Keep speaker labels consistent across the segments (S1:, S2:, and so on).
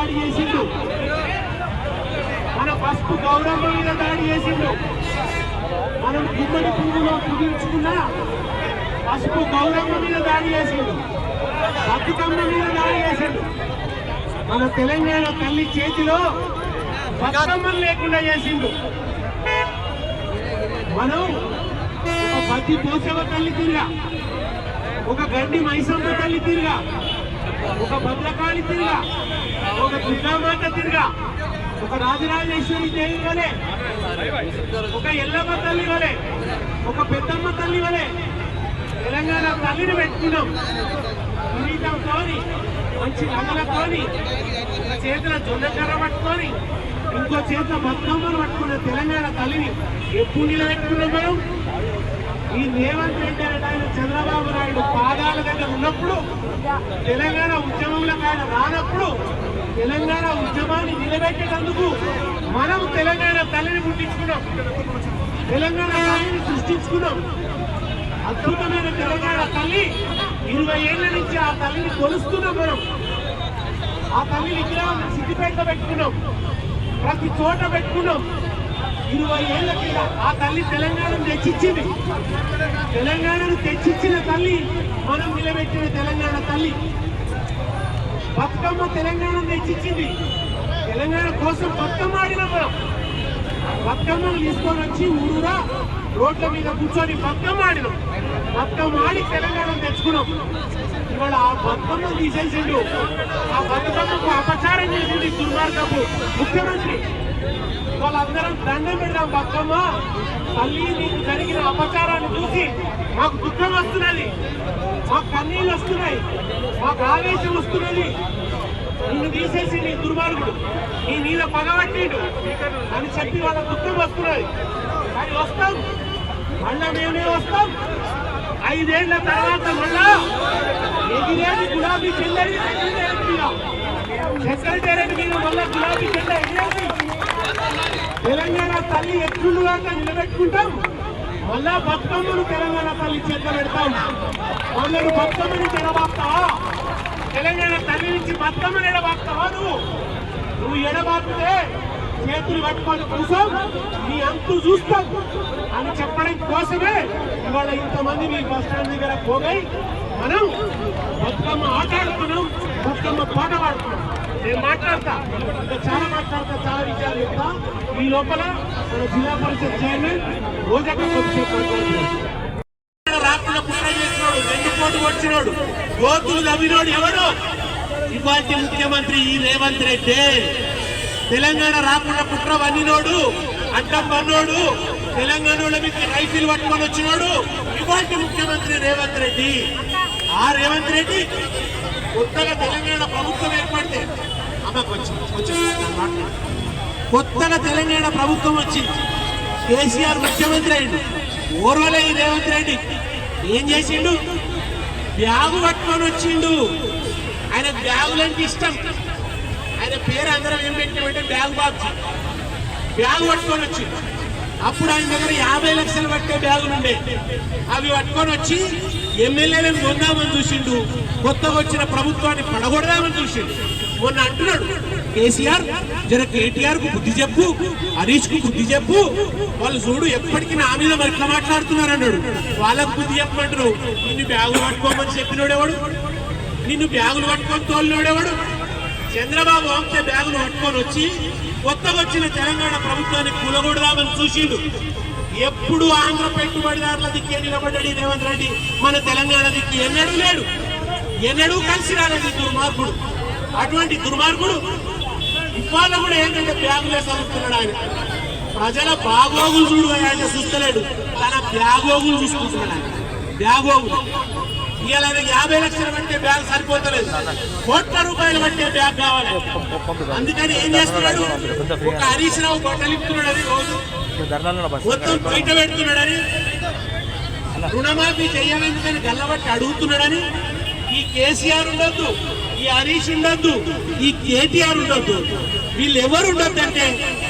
S1: దాడి చేసిండు. మన పసుపు గౌరవం మీద దాడి చేసిండు. మనం గుమ్మడి పువ్వులో కుదుర్చుకున్న పసుపు గౌరవం మీద దాడి చేసిండు. బతుకమ్మ మీద దాడి చేసిండు. మన తెలంగాణ తల్లి చేతిలో బతుకమ్మలు లేకుండా చేసిండు. మనం ఒక బతి పోసవ తల్లి తిరిగా ఒక గడ్డి మైసమ్మ తల్లి తిరిగా ఒక భద్రకాళి తిరిగా ఒక దుర్గామాత తిరిగా. ఒక రాజరాజేశ్వరి దేవి వలె ఒక ఎల్లమ్మ తల్లి వలె. ఒక పెద్దమ్మ తల్లి వలె. తెలంగాణ తల్లిని పెట్టుకున్నాం. కిరీటంతోని మంచి నగలతోని ఒక చేతుల జొన్నకర్ర పట్టుకొని ఇంకో చేతుల బతుకమ్మను పట్టుకున్న తెలంగాణ తల్లిని ఎప్పుడు నిలబెట్టుకున్నాం మనం? ఈ రేవంత్ రెడ్డి అనే ఆయన చంద్రబాబు నాయుడు పాదాల దగ్గర ఉన్నప్పుడు తెలంగాణ ఉద్యమంలో ఆయన ఉద్యమాన్ని నిలబెట్టేటందుకు మనం తెలంగాణ తల్లిని పుట్టించుకున్నాం. తెలంగాణ తల్లిని సృష్టించుకున్నాం. అద్భుతమైన తెలంగాణ తల్లి ఇరవై ఏళ్ళ నుంచి ఆ తల్లిని కొలుస్తున్నాం మనం. ఆ తల్లి విగ్రహం సిద్ధిపేట పెట్టుకున్నాం. ప్రతి చోట పెట్టుకున్నాం. ఇరవై ఏళ్ళ కింద ఆ తల్లి తెలంగాణను తెచ్చిచ్చింది. తెలంగాణను తెచ్చిచ్చిన తల్లి మనం నిలబెట్టిన తెలంగాణ తల్లి. బతుకమ్మ తెలంగాణ తెచ్చిచ్చింది. తెలంగాణ కోసం బతుకమ్మ ఆడినాం మనం. బతుకమ్మను తీసుకొని వచ్చి ఊరురా రోడ్ల మీద కూర్చొని బతుకమ్మ ఆడినాం. బతుకమ్మ ఆడి తెలంగాణ తెచ్చుకున్నాం. ఇవాళ ఆ బతుకమ్మను తీసేసిండు. ఆ బతుకమ్మకు అపచారం చేసింది దుర్మార్గపు ముఖ్యమంత్రి. వాళ్ళందరం దండం పెడదాం బతుకమ్మ. తల్లి నీకు జరిగిన అపచారాన్ని చూసి మాకు దుఃఖం వస్తున్నది. మాకు కన్నీళ్ళు వస్తున్నాయి. మాకు ఆవేశం వస్తున్నది. నిన్ను తీసేసి నీ దుర్మార్గుడు నీ నీళ్ళ పగబట్టిండు అని చెప్పి వాళ్ళ దుఃఖం వస్తున్నది. కానీ వస్తాం. మళ్ళా మేమే వస్తాం. ఐదేళ్ళ తర్వాత మళ్ళా ఎగిరేది గులాబీ చెల్లెది సెక్రటేరియట్ మీద మళ్ళా గులాబీ చెల్ల ఎగిరేది. తెలంగాణ తల్లి ఎత్తులుగా నిలబెట్టుకుంటాం. మళ్ళా బతుకమ్మను తెలంగాణ తల్లి చేత పెడతాం. మొన్నడు బతుకమ్మని ఎడబాపుతావా తెలంగాణ తల్లి నుంచి బతుకమ్మని ఎడబాపుతావా నువ్వు? నువ్వు ఎడబాపితే చేతులు పట్టుకొని కోసం నీ అంతు చూస్తాం. అని చెప్పడం కోసమే ఇవాళ ఇంతమంది మీ బస్ స్టాండ్ దగ్గర పోగై మనం బతుకమ్మ ఆట ఆడుతున్నాం బతుకమ్మ పాట పాడుతున్నాం. నేను మాట్లాడతా. చాలా మాట్లాడతా చాలా విషయాలు చెప్తా. ఈ లోపల మన జిల్లా పరిషత్ చైర్మన్ రోజక్క రాత్రుల కుట్ర చేసినాడు రెండు కోట్లు వచ్చినాడు గోతులు నవ్వినోడు ఎవడు? ఇవాటి ముఖ్యమంత్రి ఈ రేవంత్ రెడ్డి. తెలంగాణ రాకుండా కుట్ర వన్నినోడు అడ్డం పన్నోడు తెలంగాణలో మీకు రైఫిల్ పట్టుకొని వచ్చినోడు ఇవాటి ముఖ్యమంత్రి రేవంత్ రెడ్డి. ఆ రేవంత్ రెడ్డి కొత్తగా తెలంగాణ ప్రభుత్వం అమ్మకు వచ్చింది వచ్చింది కొత్తగా తెలంగాణ ప్రభుత్వం వచ్చింది. కేసీఆర్ ముఖ్యమంత్రి అయిండు ఓర్వలే రేవంత్ రెడ్డి ఏం చేసిండు? బ్యాగు పట్టుకొని వచ్చిండు. ఆయన బ్యాగులంటే ఇష్టం. ఆయన పేరు అందరం ఏం పెట్టామంటే బ్యాగ్ బాబు బ్యాగ్ పట్టుకొని వచ్చిండు. అప్పుడు ఆయన దగ్గర యాభై లక్షలు పట్టే బ్యాగులు ఉండే. అవి పట్టుకొని వచ్చి ఎమ్మెల్యేలను పొందామని చూసిండు. కొత్తగా వచ్చిన ప్రభుత్వాన్ని పడగొడదామని చూసిండు. మొన్న అంటున్నాడు కేసీఆర్ జర కేటీఆర్కు బుద్ధి చెప్పు హరీష్కు బుద్ధి చెప్పు. వాళ్ళు చూడు ఎప్పటికీ నా మీద మరి ఇట్లా మాట్లాడుతున్నారు అన్నాడు వాళ్ళకు బుద్ధి చెప్పమంటారు నిన్ను బ్యాగులు పట్టుకోమని చెప్పినోడేవాడు నిన్ను బ్యాగులు పట్టుకొని తోలినోడేవాడు చంద్రబాబు అంతే బ్యాగులు పట్టుకొని వచ్చి కొత్తగా వచ్చిన తెలంగాణ ప్రభుత్వాన్ని కూలగొడదామని చూసిండు. ఎప్పుడు ఆంధ్ర పెట్టుబడిదారుల దిక్కే నిలబడ్డాడు రేవంత్ రెడ్డి. మన తెలంగాణ దిక్కు ఎన్నడూ లేడు. ఎన్నడూ కలిసి రాలేదు దుర్మార్గుడు అటువంటి దుర్మార్గుడు ఇవాళ కూడా ఏంటంటే బ్యాగులే చదువుతున్నాడు ఆయన. ప్రజల బాగోగులు చూడు ఆయన చూస్తలేడు. తన బ్యాగోగులు చూసుకుంటున్నాడు ఆయన. బ్యాగోగులు ఇవాళ యాభై లక్షలు పట్టే బ్యాగ్ సరిపోతలేదు. కోట్ల రూపాయలు పట్టే బ్యాగ్ కావాలి. అందుకని ఏం చేస్తున్నాడు? ఒక హరీష్ రావు బట్టలు ఇస్తున్నాడని రోజు. మొత్తం బయట పెడుతున్నాడని. రుణమాఫీ చేయాలని గల్లబట్టి అడుగుతున్నాడని. ఈ కేసీఆర్ ఉండొద్దు. ఈ హరీష్ ఉండద్దు ఈ కేటీఆర్ ఉండొద్దు. వీళ్ళు ఎవరు ఉండొద్దంటే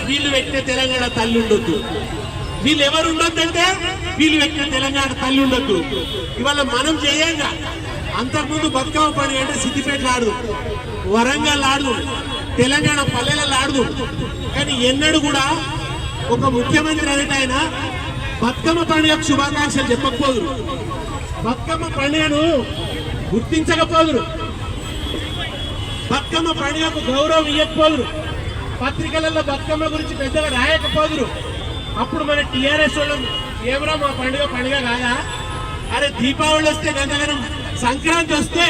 S1: వీళ్ళు పెట్టిన తెలంగాణ తల్లి ఉండొద్దు. వీళ్ళు ఎవరు ఉండొద్దంటే వీళ్ళు పెట్టిన తెలంగాణ తల్లి ఉండొద్దు. ఇవాళ మనం చేయంగా. అంతకుముందు బతుకమ్మ పండుగ అంటే సిద్దిపేట ఆడు వరంగల్ ఆడదు తెలంగాణ పల్లెలలో ఆడదు. కానీ ఎన్నడూ కూడా ఒక ముఖ్యమంత్రి అనేది ఆయన బతుకమ్మ పండుగకు శుభాకాంక్షలు చెప్పకపోదురు. బతుకమ్మ పండుగను గుర్తించకపోదురు. బతుకమ్మ పండుగకు గౌరవం ఇవ్వకపోదురు పత్రికలలో బతుకమ్మ గురించి పెద్దగా రాయకపోదురు. అప్పుడు మన టీఆర్ఎస్ వాళ్ళు ఏమరా మా పండుగ పండుగ కాదా? అరే దీపావళి వస్తే గంటగనం సంక్రాంతి వస్తే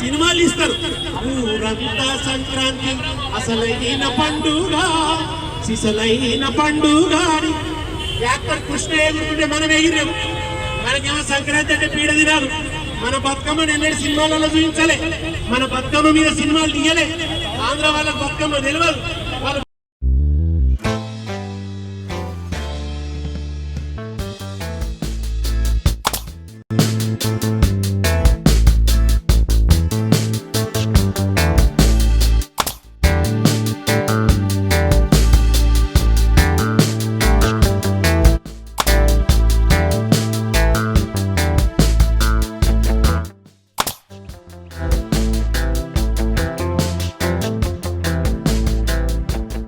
S1: సినిమాలు ఇస్తారు ఊరంతా సంక్రాంతి అసలైన పండుగ సిసలైన పండుగ యాక్టర్ కృష్ణ ఎగురుకుంటే మనం ఎగిరాము మనకేమో సంక్రాంతి అంటే పీడ తినాలి. మన బతుకమ్మ నిన్నటి సినిమాలలో చూపించలే. మన బతుకమ్మ మీద సినిమాలు తీయలే. ఆంధ్ర వాళ్ళకి బతుకమ్మ తెలియదు